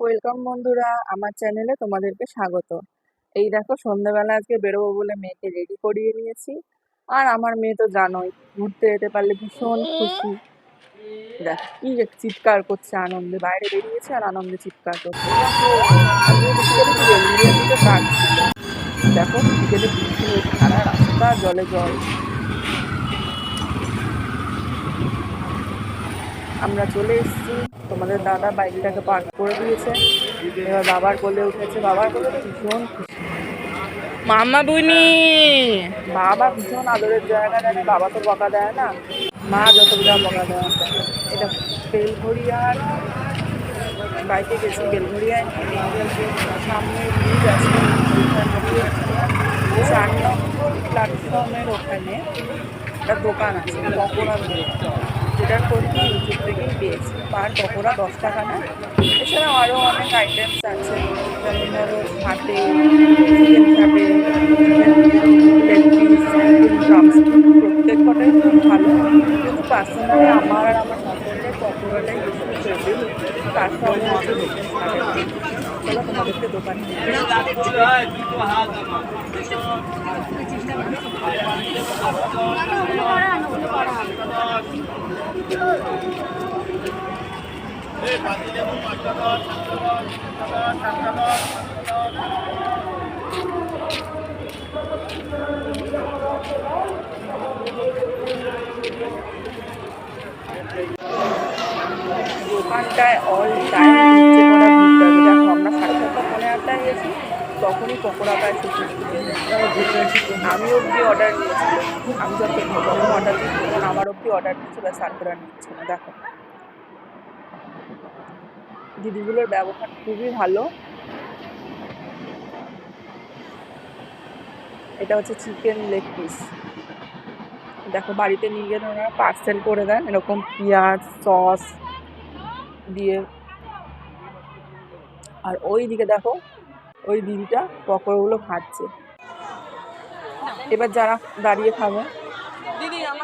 Welcome বন্ধুরা, আমার চ্যানেলে তোমাদেরকে স্বাগত। এই দেখো, সন্ধ্যাবেলা আজকে বেরোবো বলে মেয়েকে রেডি করিয়ে নিয়েছি। আর আমার মেয়ে তো জানোই, ঘুরতে যেতে পারলে ভীষণ খুশি। দেখ, কি চিৎকার করছে আনন্দে, বাইরে বেরিয়েছে আর আনন্দে চিৎকার করছে। দেখো বিকেলে সারা রাস্তা জলে জল। আমরা চলে এসেছি। তোমাদের দাদা বাইকটাকে পার্ক করে দিয়েছে। এবার বাবার কোলে উঠেছে। বাবার কোলে ভীষণ খুশি। মামা বুনি। বাবা ভীষণ আদরের জায়গা জানে বাবা তো বকা দেয় না। মা যত যা বকা দেয় এটা বেলঘড়িয়ার বাইকে গেছি বেলঘড়িয়ায়। সামনে ব্রিজ আছে। চার নম্বর প্ল্যাটফর্মের ওখানে একটা দোকান আছে। পকোড়ার দোকান। যেটার কোনটি ইউটিউব থেকেই পেয়েছি। পার পকোড়া দশ টাকা না এছাড়াও আরও অনেক আইটেমস আছে। যেমন ধরো ছাটে চিকেন ছাটে লেগ পিস ড্রামস প্রত্যেক কটাই খুব ভালো। কিন্তু পার্সোনালি আমার আর আমার হাজব্যান্ডের পকোড়াটাই বেশি ফেভারিট তার সঙ্গে চিকেন ছাটে চলো তোমাদেরকে দোকানে। দোকানটায় অল টাইম হচ্ছে করা ভিড় থাকে দেখো আমরা সাড়ে সাতটা পনেরো আটটায় গেছি পকোড়াটা এসেছে আমি অবধি অর্ডার দিয়েছি আমি যখন যখন অর্ডার দিয়েছি তখন আমার অবধি অর্ডার দিচ্ছি বা সার্ভেরা নিচ্ছে না দেখো। দিদিগুলোর ব্যবহার খুবই ভালো। এটা হচ্ছে চিকেন লেগ পিস দেখো, বাড়িতে নিয়ে গেলে ওনারা পার্সেল করে দেন, এরকম পেঁয়াজ সস দিয়ে। আর ওই দিকে দেখো ওই দিদিটা পকোড়াগুলো খাচ্ছে এবার যারা দাঁড়িয়ে খাবে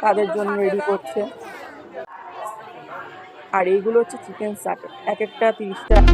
তাদের জন্য রেডি করছে। আর এইগুলো হচ্ছে চিকেন চাট এক একটা তিরিশ টাকা